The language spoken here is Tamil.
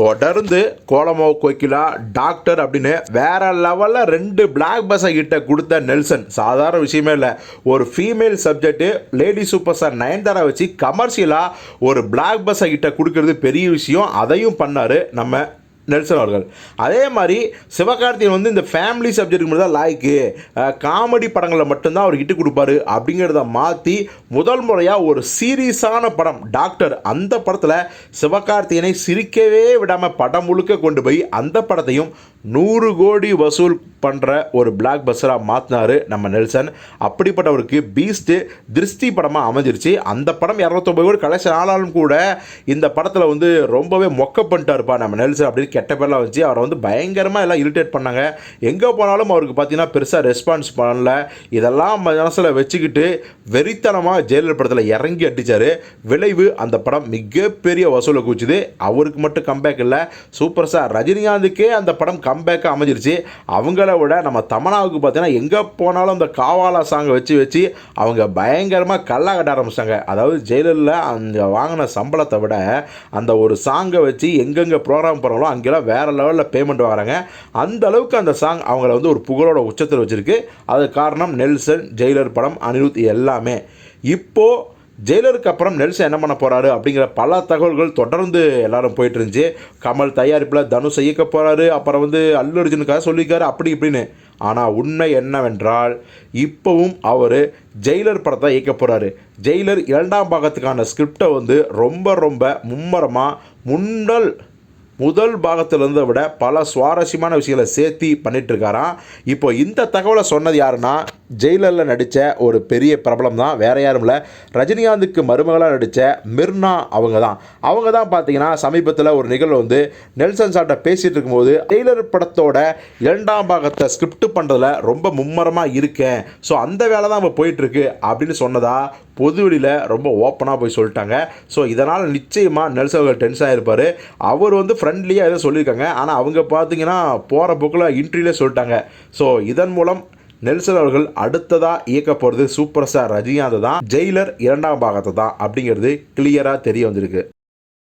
தொடர்ந்து கோலமோ கோகிலா டாக்டர் அப்படின்னு வேற லெவலில் ரெண்டு பிளாக் பஸ்ஸை கிட்ட கொடுத்த நெல்சன். சாதாரண விஷயமே இல்லை. ஒரு female subject lady super star Nayanthara வச்சு கமர்ஷியலாக ஒரு பிளாக் பஸ்ஸை கிட்ட கொடுக்கறது பெரிய விஷயம். அதையும் பண்ணார் நம்ம நெல்சன் அவர்கள். அதே மாதிரி சிவகார்த்திகேயன் வந்து இந்த ஃபேமிலி சப்ஜெக்ட் மட்டும் தான் லாய்க்கு காமெடி படங்களில் மட்டும்தான் அவர் இட்டு கொடுப்பாரு அப்படிங்கிறத மாற்றி முதல் முறையாக ஒரு சீரியஸான படம் டாக்டர் அந்த படத்தில் சிவகார்த்திகேயனை சிரிக்கவே விடாமல் படம் முழுக்க கொண்டு போய் அந்த படத்தையும் நூறு கோடி வசூல் பண்ணுற ஒரு பிளாக் பஸ்டராக மாற்றினாரு நம்ம நெல்சன். அப்படிப்பட்டவருக்கு பீஸ்ட்டு திருஷ்டி படமாக அமைஞ்சிருச்சு. அந்த படம் இரநூத்தொம்பது கோடி கலெக்ஷன் ஆனாலும் கூட இந்த படத்தில் வந்து ரொம்பவே மொக்க பண்ணிட்டாருப்பா நம்ம நெல்சன் அப்படின்னு கெட்ட பேர்லாம் வச்சு அவரை வந்து பயங்கரமாக எல்லாம் இரிட்டேட் பண்ணாங்க. எங்கே போனாலும் அவருக்கு பார்த்தீங்கன்னா பெருசாக ரெஸ்பான்ஸ் பண்ணல. இதெல்லாம் மனசில் வச்சுக்கிட்டு வெறித்தனமாக ஜெயலலிதா படத்தில் இறங்கி அடித்தார் விளைவு அந்த படம் மிகப்பெரிய வசூலை குச்சிது அவருக்கு மட்டும் கம்பேக் இல்லை. சூப்பர் ஸ்டார் ரஜினிகாந்துக்கே அந்த படம் கம்பேக்காக அமைஞ்சிருச்சு. அவங்கள விட நம்ம தமனாவுக்கு பார்த்தீங்கன்னா எங்கே போனாலும் அந்த காவாலா சாங்கை வச்சு வச்சு அவங்க பயங்கரமாக கல்லா கட்ட ஆரம்பிச்சிட்டாங்க. அதாவது ஜெயலலிதா அந்த வாங்கின சம்பளத்தை விட அந்த ஒரு சாங்கை வச்சு எங்கெங்கே ப்ரோக்ராம் போகிறாங்களோ அங்கெல்லாம் வேறு லெவலில் பேமெண்ட் வராங்க அந்த அளவுக்கு அந்த சாங் அவங்கள வந்து ஒரு புகழோட உச்சத்தில் வச்சுருக்கு. அது காரணம் நெல்சன் ஜெயிலர் படம் அனிருத் எல்லாமே. இப்போது ஜெயிலருக்கு அப்புறம் நெல்சன் என்ன பண்ண போகிறாரு அப்படிங்கிற பல தகவல்கள் தொடர்ந்து எல்லாரும் போயிட்டு இருந்துச்சு. கமல் தயாரிப்பில் தனுஷ் இயக்க போகிறாரு அப்புறம் வந்து அல்லு அர்ஜுனுக்காக சொல்லியிருக்காரு. அப்படி இப்படின்னு. ஆனால் உண்மை என்னவென்றால் இப்போவும் அவர் ஜெயிலர் படத்தை இயக்க போகிறாரு ஜெயிலர் இரண்டாம் பாகத்துக்கான ஸ்கிரிப்டை வந்து ரொம்ப ரொம்ப மும்மரமாக முன்னல் முதல் பாகத்தில் இருந்ததை விட பல சுவாரஸ்யமான விஷயங்களை சேர்த்தி பண்ணிட்டு இருக்காராம் இப்போ இந்த தகவலை சொன்னது யாருன்னா ஜெயிலரில் நடித்த ஒரு பெரிய பிரபலம் தான் வேற யாரும் இல்லை. ரஜினிகாந்துக்கு மருமகளாக நடித்த மிர்னா அவங்க தான் அவங்க தான் பார்த்தீங்கன்னா சமீபத்தில் ஒரு நிகழ்வு வந்து நெல்சன் சார்ட்ட பேசிகிட்டு இருக்கும்போது ஜெயிலர் படத்தோட இரண்டாம் பாகத்தை ஸ்கிரிப்ட் பண்ணுறதுல ரொம்ப மும்மரமாக இருக்கேன். ஸோ அந்த வேலை தான் இப்போ போயிட்டுருக்கு அப்படின்னு சொன்னதாக பொதுவெளியில் ரொம்ப ஓப்பனாக போய் சொல்லிட்டாங்க. ஸோ இதனால் நிச்சயமாக நெல்சன் அவர்கள் டென்ஸ் ஆகிருப்பார் அவர் வந்து ஃப்ரெண்ட்லியாக எதுவும் சொல்லியிருக்காங்க. ஆனால் அவங்க பார்த்தீங்கன்னா போகிற போக்கில் இன்ட்ரிலே சொல்லிட்டாங்க. ஸோ இதன் மூலம் நெல்சன் அவர்கள் அடுத்ததா இயக்க போகிறது சூப்பர் ஸ்டார் ரஜினிகாந்த் தான். ஜெயிலர் இரண்டாம் பாகத்தை தான். அப்படிங்கிறது கிளியராக தெரிய வந்திருக்கு.